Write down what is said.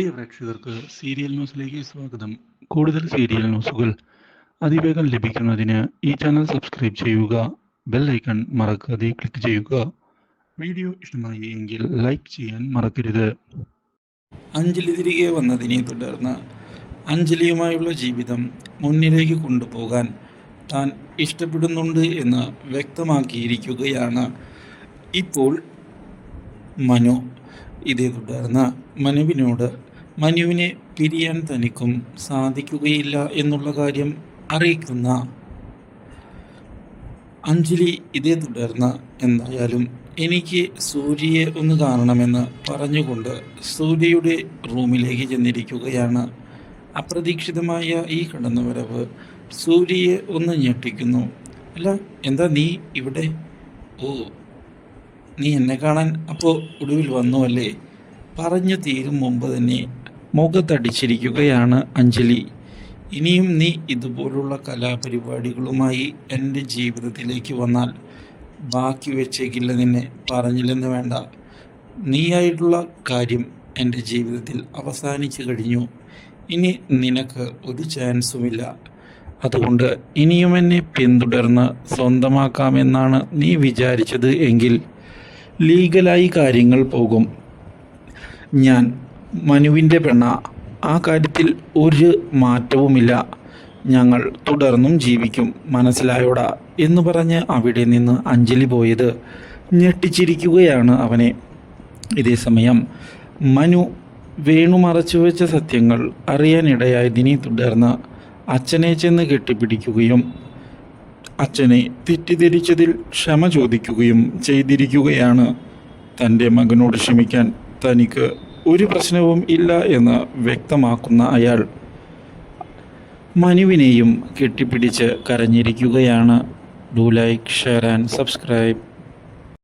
പ്രിയ പ്രേക്ഷകർക്ക് സീരിയൽ ന്യൂസിലേക്ക് സ്വാഗതം. കൂടുതൽ സീരിയൽ ന്യൂസുകൾ അതിവേഗം ലഭിക്കുന്നതിന് ഈ ചാനൽ സബ്സ്ക്രൈബ് ചെയ്യുക ബെൽ ഐക്കൺ മറക്കാതെ ക്ലിക്ക് ചെയ്യുക. വീഡിയോ ഇഷ്ടമായി എങ്കിൽ ലൈക്ക് ചെയ്യാൻ മറക്കരുത്. അഞ്ജലി തിരികെ വന്നതിനെ തുടർന്ന് അഞ്ജലിയുമായുള്ള ജീവിതം മുന്നിലേക്ക് കൊണ്ടുപോകാൻ താൻ ഇഷ്ടപ്പെടുന്നുണ്ട് എന്ന് വ്യക്തമാക്കിയിരിക്കുകയാണ്. ഇപ്പോൾ മനു. ഇതേ തുടർന്ന് മനുവിനോട് മനുവിനെ പിരിയാൻ തനിക്കും സാധിക്കുകയില്ല എന്നുള്ള കാര്യം അറിയിക്കുന്ന അഞ്ജലി ഇതേ തുടർന്ന് എന്തായാലും എനിക്ക് സൂര്യയെ ഒന്ന് കാണണമെന്ന് പറഞ്ഞുകൊണ്ട് സൂര്യയുടെ റൂമിലേക്ക് ചെന്നിരിക്കുകയാണ്. അപ്രതീക്ഷിതമായ ഈ കടന്നുവരവ് സൂര്യയെ ഒന്ന് ഞെട്ടിക്കുന്നു. അല്ല എന്താ നീ ഇവിടെ? ഓ നീ എന്നെ കാണാൻ അപ്പോൾ ഒടുവിൽ വന്നു അല്ലേ? പറഞ്ഞു തീരും മുമ്പ് തന്നെ മുഖത്തടിച്ചിരിക്കുകയാണ് അഞ്ജലി. ഇനിയും നീ ഇതുപോലുള്ള കലാപരിപാടികളുമായി എന്റെ ജീവിതത്തിലേക്ക് വന്നാൽ ബാക്കി വെച്ചേക്കില്ല നിന്നെ പറഞ്ഞില്ലെന്ന് വേണ്ട. നീയായിട്ടുള്ള കാര്യം എന്റെ ജീവിതത്തിൽ അവസാനിച്ചു കഴിഞ്ഞു. ഇനി നിനക്ക് ഒരു ചാൻസുമില്ല. അതുകൊണ്ട് ഇനിയും എന്നെ പിന്തുടർന്ന് സ്വന്തമാക്കാമെന്നാണ് നീ വിചാരിച്ചത് എങ്കിൽ ലീഗലായി കാര്യങ്ങൾ പോകും. ഞാൻ മനുവിന്റെ പെണ്ണ ആ കാര്യത്തിൽ ഒരു മാറ്റവുമില്ല. ഞങ്ങൾ തുടർന്നും ജീവിക്കും മനസ്സിലായോടാ എന്ന് പറഞ്ഞ് അവിടെ നിന്ന് അഞ്ജലി പോയത്. ഞെട്ടിച്ചിരിക്കുകയാണ് അവനെ. ഇതേ സമയം മനു വേണു മറച്ചു വെച്ച സത്യങ്ങൾ അറിയാനിടയായതിനെ തുടർന്ന് അച്ഛനെ ചെന്ന് കെട്ടിപ്പിടിക്കുകയും അച്ഛനെ തെറ്റിദ്ധരിച്ചതിൽ ക്ഷമ ചോദിക്കുകയും ചെയ്തിരിക്കുകയാണ്. തന്റെ മകനോട് ക്ഷമിക്കാൻ തനിക്ക് ഒരു പ്രശ്നവും ഇല്ല എന്ന് വ്യക്തമാക്കുന്ന അയാൾ മനുവിനെയും കെട്ടിപ്പിടിച്ച് കരഞ്ഞിരിക്കുകയാണ്. Do like share and subscribe